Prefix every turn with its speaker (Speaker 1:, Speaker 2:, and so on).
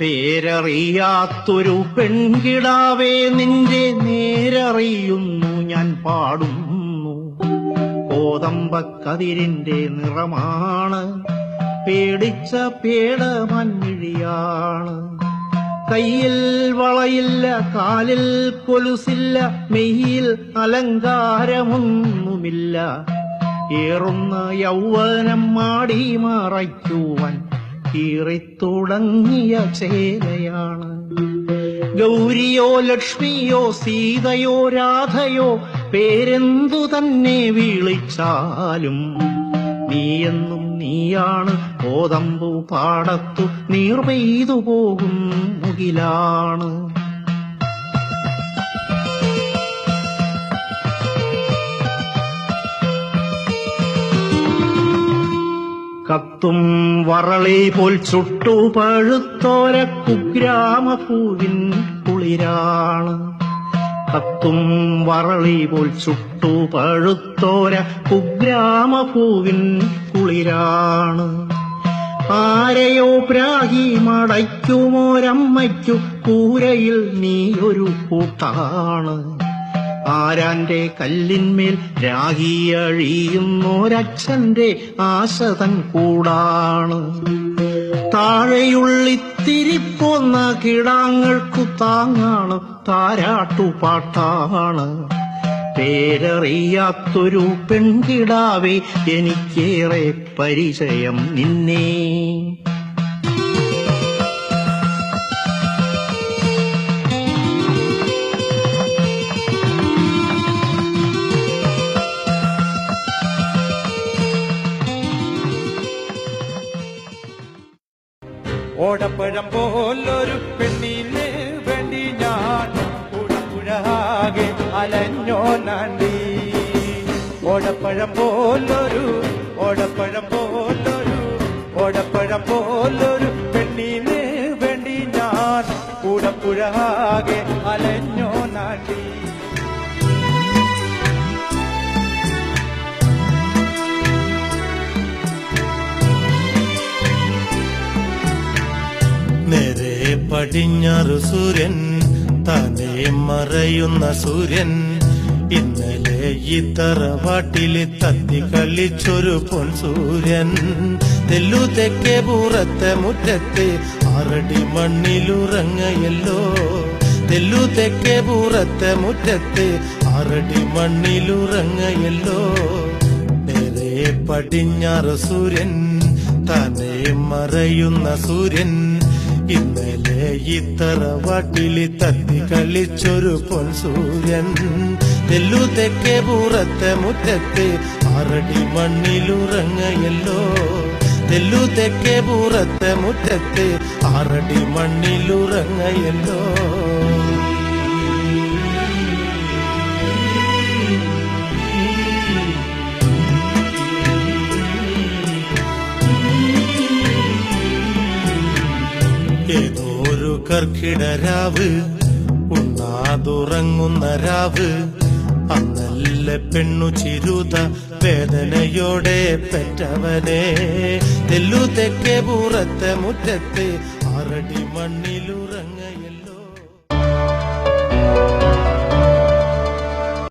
Speaker 1: പേരറിയാത്തൊരു പെൺകിടാവേ നിന്റെ നേരറിയുന്നു ഞാൻ പാടുന്നു. കോതമ്പക്കതിരിന്റെ നിറമാണ് പേടിച്ച പേട മഞ്ഞിഴിയാണ് കയ്യിൽ വളയില്ല കാലിൽ കൊലുസില്ല മെയ്യിൽ അലങ്കാരമൊന്നുമില്ല. ഏറുന്ന യൗവനം മാടി മറയ്ക്കുവാൻ കീറിത്തുടങ്ങിയ ചേരയാണ് ഗൗരിയോ ലക്ഷ്മിയോ സീതയോ രാധയോ പേരെന്തു തന്നെ വിളിച്ചാലും നീയെന്നും നീയാണ് കോതമ്പു പാടത്തു നീർ പെയ്തു പോകും മുകിലാണ്. കത്തും വറളി പോൽ ചുട്ടു പഴുത്തോര കുഗ്രാമപൂവിൻ കുളിരാണ്. കത്തും വറളി പോൽ ചുട്ടു പഴുത്തോര കുഗ്രാമപൂവിൻ കുളിരാണ്. ആരെയോ പ്രാഹി മടയ്ക്കുമോരമ്മയ്ക്കു കൂരയിൽ ഒരു കൂട്ടാണ്. ആരാന്റെ കല്ലിന്മേൽ രാഗിയഴിയുന്നോരച്ഛന്റെ ആശതൻ കൂടാണ്. താഴെയുള്ളിത്തിരി പോന്ന കിടാങ്ങൾക്കു താങ്ങാണ് താരാട്ടുപാട്ടാണ് പേരറിയാത്തൊരു പെൺകിടാവേ എനിക്കേറെ പരിചയം നിന്നേ.
Speaker 2: ഓടപ്പഴം പോലൊരു പെണ്ണിന് വേണ്ടി ഞാൻ പുഴപുഴാകെ അലഞ്ഞോ നാണ്ടി ഓടപ്പഴം പോലൊരു ഓടപ്പഴം പോലൊരു ഓടപ്പഴം പോലൊരു പെണ്ണിന് വേണ്ടി ഞാൻ പുഴപുഴാകെ അലഞ്ഞോ നാണ്ടി
Speaker 3: പടിഞ്ഞാറ് സൂര്യൻ തന്നെ മറയുന്ന സൂര്യൻ. ഇന്നലെ ഈ തറവാട്ടിൽ തത്തി കളിച്ചൊരു പൊൻ സൂര്യൻ തെല്ലു തെക്കേ പൂറത്തെ മുറ്റത്ത് ആറടി മണ്ണിലുറങ്ങയല്ലോ. തെല്ലു തെക്കേ പൂറത്തെ മുറ്റത്ത് ആറടി മണ്ണിലുറങ്ങയല്ലോ. പടിഞ്ഞാറ് സൂര്യൻ തന്നെ മറയുന്ന സൂര്യൻ. ഇന്നലെ ഇത്തറ വാട്ടിലി തത്തി കളിച്ചൊരു പൊൻ സൂര്യൻ. തെല്ലു തെക്കേ പൂറത്തെ മുറ്റത്ത് ആറടി മണ്ണിലുറങ്ങയല്ലോ. തെല്ലു തെക്കേ പൂറത്തെ മുറ്റത്ത് ആറടി മണ്ണിലുറങ്ങയല്ലോ. ഏതോ ഒരു കർക്കിടരാവ് ഉണ്ണാതുറങ്ങുന്ന രാവ് അന്നല്ല പെണ്ണു ചിരുത വേദനയോടെ പെറ്റവനെ. തെല്ലു തെക്കേ പൂറത്തെ മുറ്റത്ത് ആറടി മണ്ണിലുറങ്ങയിൽ